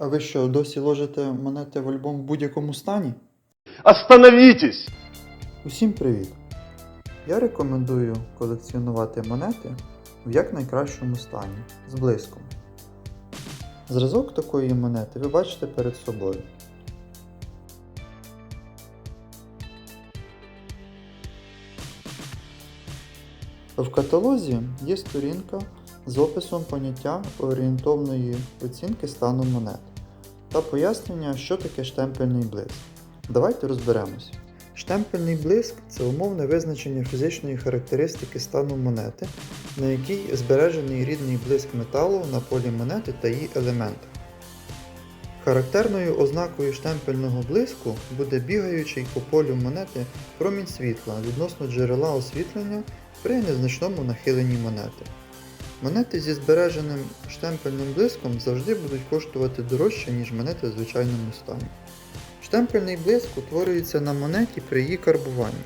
А ви що, досі ложите монети в альбом в будь-якому стані? Остановитесь! Усім привіт! Я рекомендую колекціонувати монети в якнайкращому стані з блиском. Зразок такої монети ви бачите перед собою. В каталозі є сторінка з описом поняття орієнтовної оцінки стану монет та пояснення, що таке штемпельний блиск. Давайте розберемось. Штемпельний блиск це умовне визначення фізичної характеристики стану монети, на якій збережений рідний блиск металу на полі монети та її елементах. Характерною ознакою штемпельного блиску буде бігаючий по полю монети промінь світла відносно джерела освітлення при незначному нахиленні монети. Монети зі збереженим штемпельним блиском завжди будуть коштувати дорожче, ніж монети в звичайному стані. Штемпельний блиск утворюється на монеті при її карбуванні.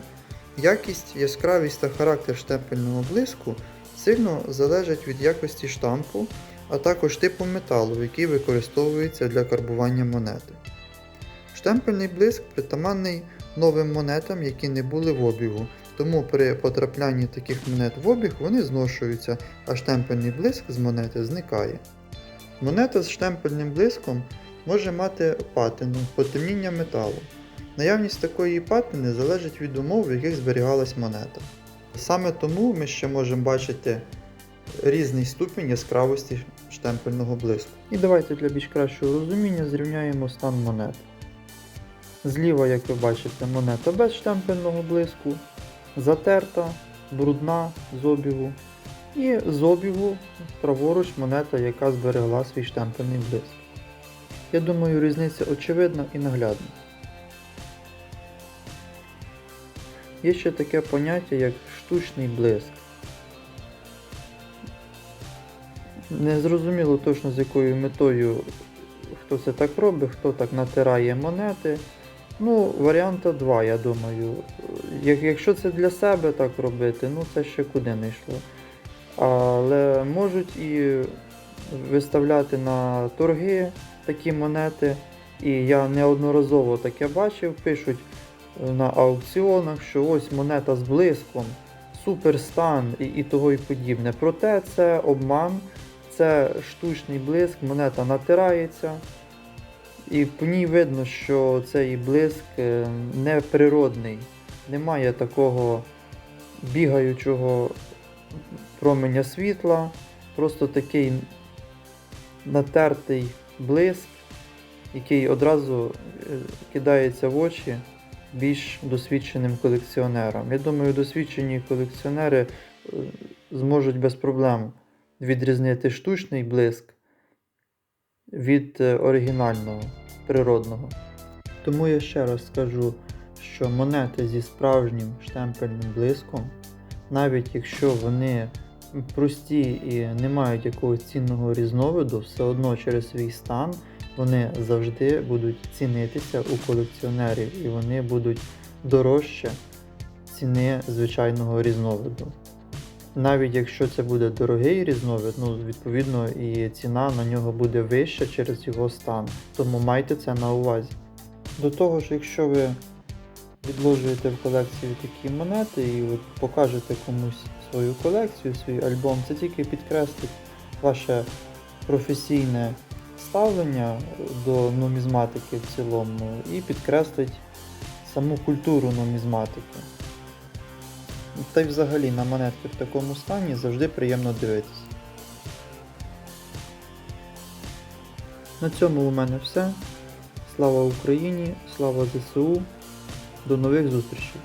Якість, яскравість та характер штемпельного блиску сильно залежать від якості штампу, а також типу металу, який використовується для карбування монети. Штемпельний блиск притаманний новим монетам, які не були в обігу, тому при потраплянні таких монет в обіг вони зношуються, а штемпельний блиск з монети зникає. Монета з штемпельним блиском може мати патину, потемніння металу. Наявність такої патини залежить від умов, в яких зберігалась монета. Саме тому ми ще можемо бачити різний ступінь яскравості штемпельного блиску. І давайте для більш кращого розуміння зрівняємо стан монет. Зліва, як ви бачите, монета без штемпельного блиску, затерта, брудна з обігу. І з обігу праворуч монета, яка зберегла свій штемпельний блиск. Я думаю, різниця очевидна і наглядна. Є ще таке поняття, як штучний блиск. Не зрозуміло точно з якою метою хто це так робить, хто так натирає монети. Ну, варіанта два, я думаю. Як, якщо це для себе так робити, ну це ще куди не йшло. Але можуть і виставляти на торги такі монети. І я неодноразово таке бачив, пишуть е, на аукціонах, що ось монета з блиском, суперстан і, і того і подібне. Проте це обман, це штучний блиск, монета натирається. І по ній видно, що цей блиск е, неприродний. Немає такого бігаючого променя світла, просто такий натертий блиск, який одразу е, кидається в очі більш досвідченим колекціонерам. Я думаю, досвідчені колекціонери е, зможуть без проблем відрізнити штучний блиск від е, оригінального, природного. Тому я ще раз скажу, що монети зі справжнім штемпельним блиском, навіть якщо вони прості і не мають якогось цінного різновиду, все одно через свій стан вони завжди будуть цінитися у колекціонерів і вони будуть дорожче ціни звичайного різновиду. Навіть якщо це буде дорогий різновид, ну відповідно і ціна на нього буде вища через його стан. Тому майте це на увазі. До того ж, якщо ви відложуєте в колекцію такі монети і от покажете комусь свою колекцію, свій альбом, це тільки підкреслить ваше професійне ставлення до нумізматики в цілому і підкреслить саму культуру нумізматики. Та й взагалі на монетки в такому стані завжди приємно дивитися. На цьому у мене все. Слава Україні, слава ЗСУ. До нових зустрічей!